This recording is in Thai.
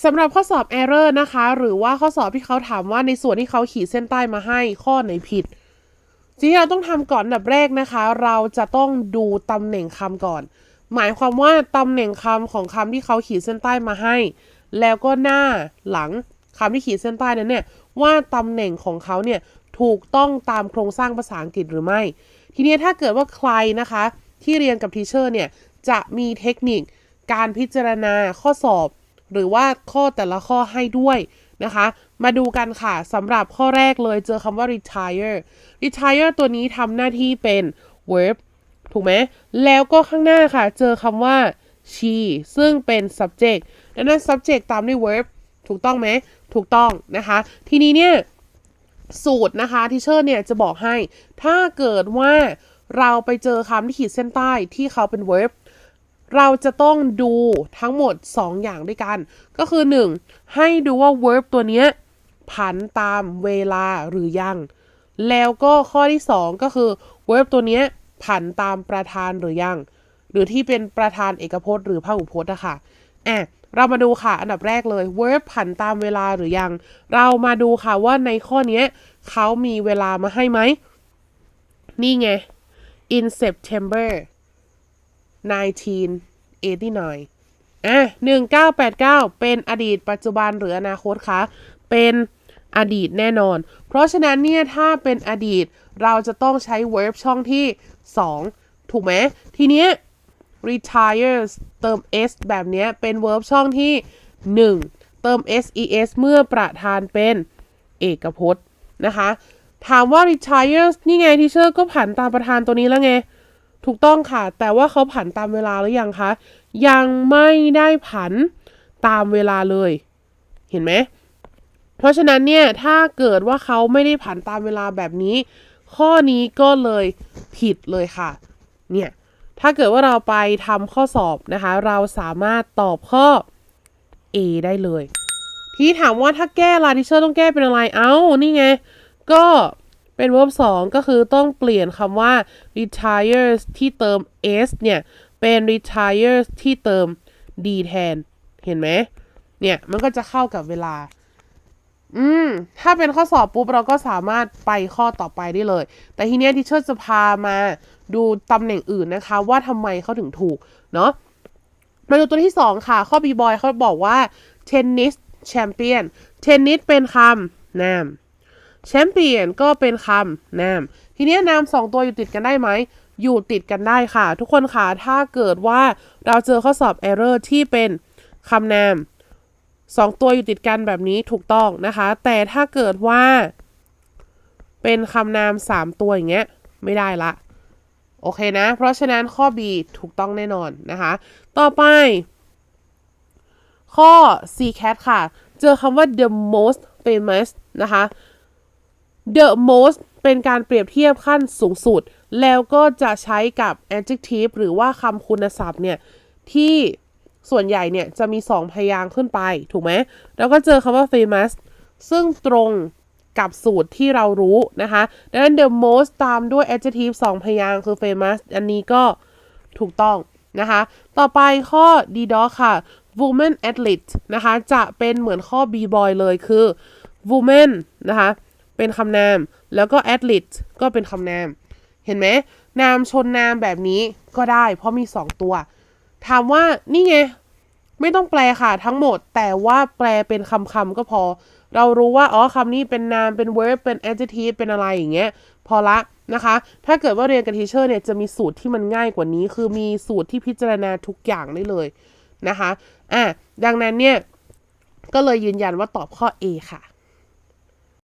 สำหรับข้อสอบ error นะคะ หรือว่าข้อสอบที่เขาถามว่าในส่วนที่เขาขีดเส้นใต้มาให้ข้อไหนผิดสิ่งที่เราต้องทำก่อนดับแรกนะคะ เราจะต้องดูตำแหน่งคำก่อน หมายความว่าตำแหน่งคำของคำที่เขาขีดเส้นใต้มาให้ แล้วก็หน้าหลังคำที่ขีดเส้นใต้นั้นเนี่ยว่าตำแหน่งของเขาเนี่ยถูกต้องตามโครงสร้างภาษาอังกฤษหรือไม่ ทีนี้ถ้าเกิดว่าใครนะคะ ที่เรียนกับทีเชอร์เนี่ยจะมีเทคนิคการพิจารณาข้อสอบ หรือว่าข้อแต่ละข้อให้ด้วยนะคะ มาดูกันค่ะสำหรับข้อแรกเลยเจอคำว่า retire retire ตัวนี้ทำหน้าที่เป็น verb ถูกไหมแล้วก็ข้างหน้าค่ะ เจอคำว่า she ซึ่งเป็น subject ดังนั้น subject ตามด้วย verb ถูกต้องไหม ถูกต้องนะคะ ทีนี้เนี่ย สูตรนะคะที่เชอร์เนี่ยจะบอกให้ ถ้าเกิดว่าเราไปเจอคำที่ขีดเส้นใต้ที่เขาเป็น verb เราจะต้องดูทั้งหมด 2 อย่างด้วยกัน ก็คือ 1. ให้ดูว่า verb ตัวนี้ผันตามเวลาหรือยัง แล้วก็ข้อที่ 2 ก็คือ verb ตัวนี้ผันตามประธานหรือยัง หรือที่เป็นประธานเอกพจน์หรือพหุพจน์อะค่ะอะเรามาดูค่ะ อันดับแรกเลย verb ผันตามเวลาหรือยัง เรามาดูค่ะว่าในข้อนี้เขามีเวลามาให้ไหม นี่ไง in September 1989อะ1989 เป็นอดีตปัจจุบันหรืออนาคตคะ เป็นอดีตแน่นอน เพราะฉะนั้นเนี่ยถ้าเป็นอดีตเราจะต้องใช้ verb ช่องที่ 2 ถูกไหม ทีเนี้ย retires เติม s แบบนี้เป็น verb ช่องที่ 1 เติม ses เมื่อประธานเป็นเอกพจน์นะคะ ถามว่า retires นี่ไงทีเชอร์ก็ผันตามประธานตัวนี้แล้วไง ถูกต้องค่ะ แต่ว่าเขาผันตามเวลาหรือยังคะ ยังไม่ได้ผันตามเวลาเลย เห็นไหม เพราะฉะนั้นเนี่ย ถ้าเกิดว่าเขาไม่ได้ผันตามเวลาแบบนี้ ข้อนี้ก็เลยผิดเลยค่ะ เนี่ย ถ้าเกิดว่าเราไปทำข้อสอบนะคะ เราสามารถตอบข้อ A ได้เลย ทีนี้ถามว่าถ้าแก้ลาทิเชอร์ต้องแก้เป็นอะไร เอ้า นี่ไง ก็ เป็น verb 2 ก็คือต้องเปลี่ยนคำว่า retires ที่เติม s เนี่ย เป็น retires ที่เติม d แทน เห็นไหม เนี่ย มันก็จะเข้ากับเวลา อืม ถ้าเป็นข้อสอบปุ๊บ เราก็สามารถไปข้อต่อไปได้เลย แต่ทีเนี้ยทิเชอร์จะพามาดูตำแหน่งอื่นนะคะ ว่าทำไมเขาถึงถูก เนาะมาดูตัวที่ 2 ค่ะ ข้อ B boy เขาบอกว่า tennis champion tennis เป็นคำนาม champion ก็เป็นคำนาม ทีนี้นามสองตัวอยู่ติดกันได้ไหม อยู่ติดกันได้ค่ะ ทุกคนค่ะ ถ้าเกิดว่าเราเจอข้อสอบ error ที่เป็นคำนามสองตัวอยู่ติดกันแบบนี้ถูกต้องนะคะ แต่ถ้าเกิดว่า เป็นคำนามสามตัวอย่างเงี้ยไม่ได้ละ โอเคนะ เพราะฉะนั้นข้อ B ถูกต้องแน่นอนนะคะ ต่อไป ข้อ C cat ค่ะ เจอคำว่า the most famous นะคะ the most เป็นการเปรียบเทียบขั้นสูงสุด แล้วก็จะใช้กับ adjective หรือว่าคำคุณศัพท์เนี่ย ที่ส่วนใหญ่เนี่ย จะมี 2 พยางค์ขึ้นไป ถูกไหม แล้วก็เจอคำว่า famous ซึ่งตรงกับสูตรที่เรารู้นะคะ ดังนั้น the most ตามด้วย adjective 2 พยางค์คือ famous อันนี้ก็ถูกต้องนะคะ ต่อไปข้อ d d o ค่ะ woman athlete นะคะ จะเป็นเหมือนข้อ b boy เลยคือ woman นะคะ เป็นคำนาม แล้วก็ athlete ก็เป็นคำนาม เห็นไหมนามชนนามแบบนี้ก็ได้ เพราะมี 2 ตัว ถามว่านี่ไง ไม่ต้องแปลค่ะทั้งหมด แต่ว่าแปลเป็นคำคำๆก็พอ เรารู้ว่า อ๋อคำนี้เป็นนาม เป็น verb เป็น adjective เป็นอะไรอย่างเงี้ย พอละนะคะ ถ้าเกิดว่าเรียนกับทีเชอร์เนี่ยจะมีสูตรที่มันง่ายกว่านี้ คือมีสูตรที่พิจารณาทุกอย่างได้เลยนะคะ อะ ดังนั้นเนี่ย ก็เลยยืนยันว่าตอบข้อ A ค่ะ